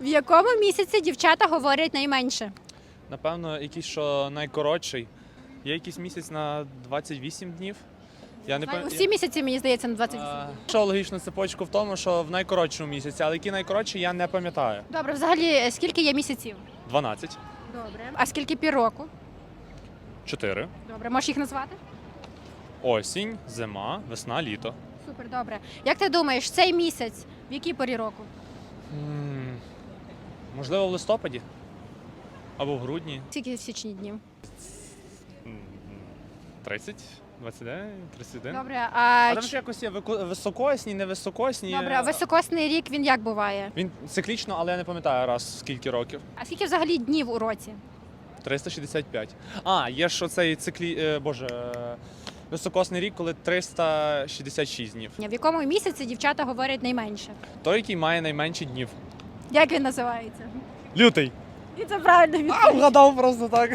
В якому місяці дівчата говорять найменше? Напевно, якийсь що найкоротший. Є якийсь місяць на 28 днів. Я не пам'ятаю. Усі місяці, мені здається, на 28. А, Що логічну цепочку в тому, що в найкоротшому місяці, але який найкоротший, я не пам'ятаю. Добре, взагалі, е, скільки є місяців? 12. Добре. А скільки пір року? 4. Добре, можеш їх назвати? Осінь, зима, весна, літо. Супер, добре. Як ти думаєш, цей місяць в якій порі року? М, Можливо, в листопаді або в грудні. Скільки в січні днів? 30, 29, 31. Добре, а, А там ж якось є вику- високосні, невисокосні. добре, а високосний рік він як буває? Він циклічно, але я не пам'ятаю раз скільки років. А скільки взагалі днів у році? 365. А, є ж оцей циклі. е, Боже. е, Високосний рік, коли 366 днів. В якому місяці дівчата говорять найменше? Той, який має найменші днів. Як він називається? Лютий. І це правильно А, вгадав просто так.